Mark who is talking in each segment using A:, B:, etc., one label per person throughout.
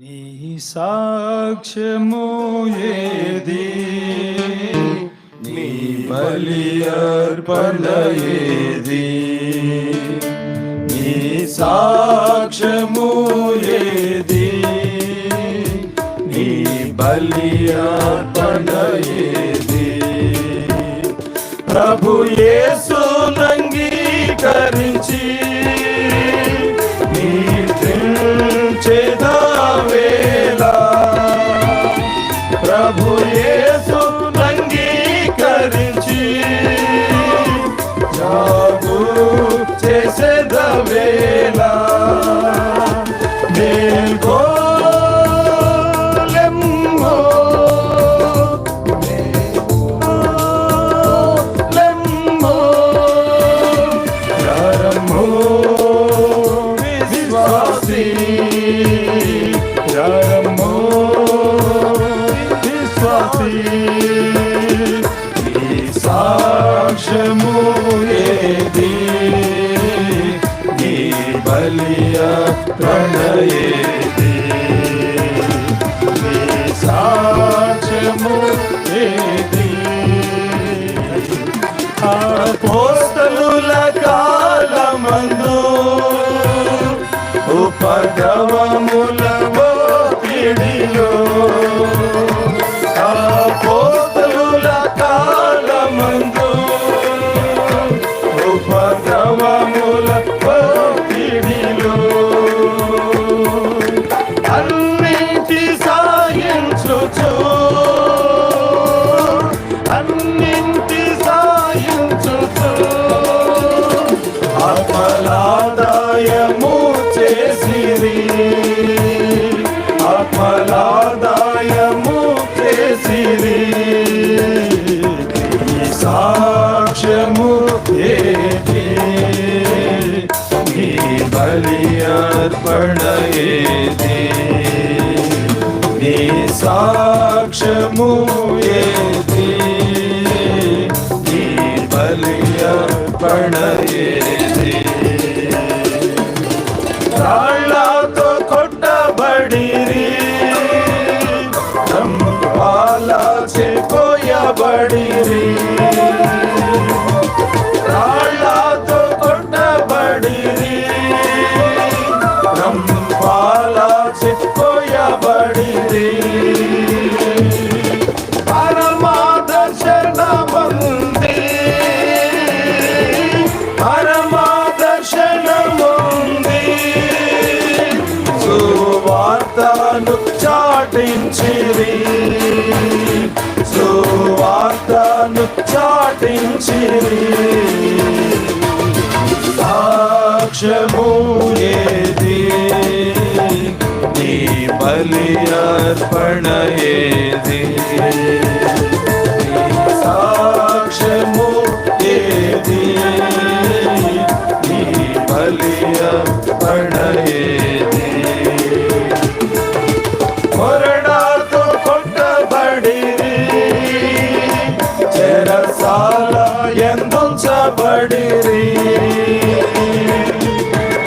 A: నీ సాక్ష్యము ఏది? నీ బలి అర్పణ ఏది? నీ సాక్ష్యము ఏది? నీ బలి అర్పణ ఏది? ప్రభు యేసు నంగీకరించి acendam-me. బలియ ప్రణయేది ఈ సాక్ష్యము ఏది అపోస్తలుల కాలమందు ఉపద్రవముల సాక్ష్యము ఏది ఈ బలి అర్పణ ఏది నీ సాక్ష్యము పరమాదర్శనమంది పరమాదర్శనముంది. సువార్తను చాటించిరి. సువార్తను చాటించిరి. సాక్ష్యము ఏది నీ బలి అర్పణ ఏది ಪಡಿರಿ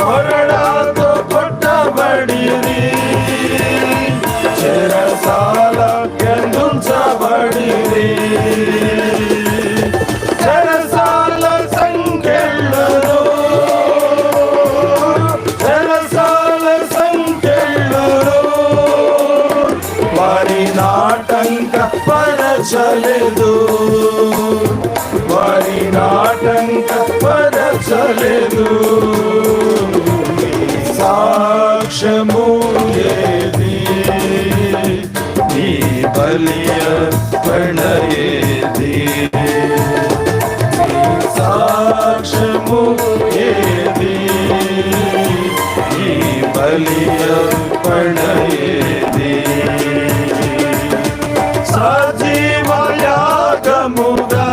A: ಹೊರಡಾದ ಪಟ್ಟ ಬಡಿರಿ ಚಿರ ಸಾಲ ಕೆಂದುಂಚ ಬಡಿರಿ ಜನಸಾಲ ಸಂಖ್ಯೆಳ್ಳರು ಜನಸಾಲ బలియ ఏది ఈ బలియ ఏది సజీవయాగముగా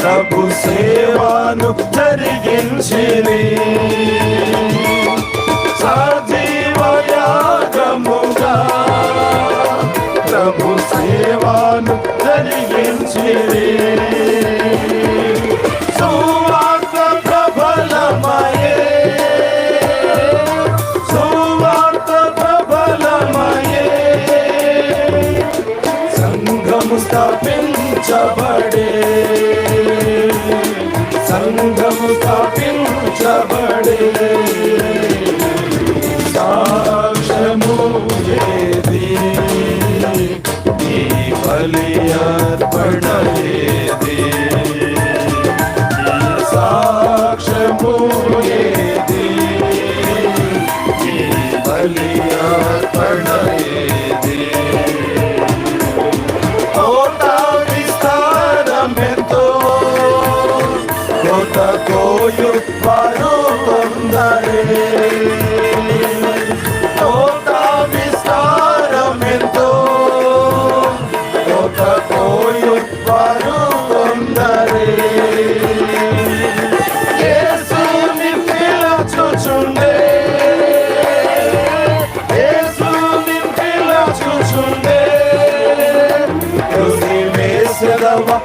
A: ప్రభు సేవను జరిగించిరి. ప్రభు సేవాను జరిగించి సువార్త ప్రబలమయే. సువార్త ప్రబలమయే. స్థాపించబడే. సంఘము స్థాపించబడే.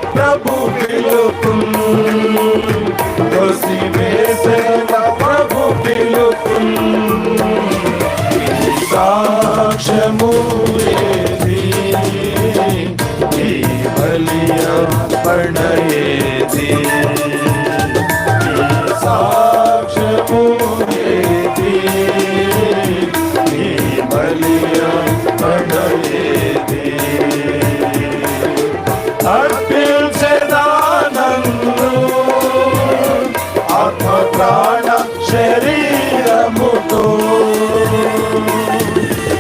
A: ప్రభు పిలుపుం తులసి వేసేవ ప్రభు పిలుపుం సాక్ష్యము ఏది? ఈ బలియ పడయేది సాక్ష్యము ఏది? ఈ బలియ పడయేది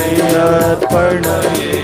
A: என்னை அர்ப்பணையே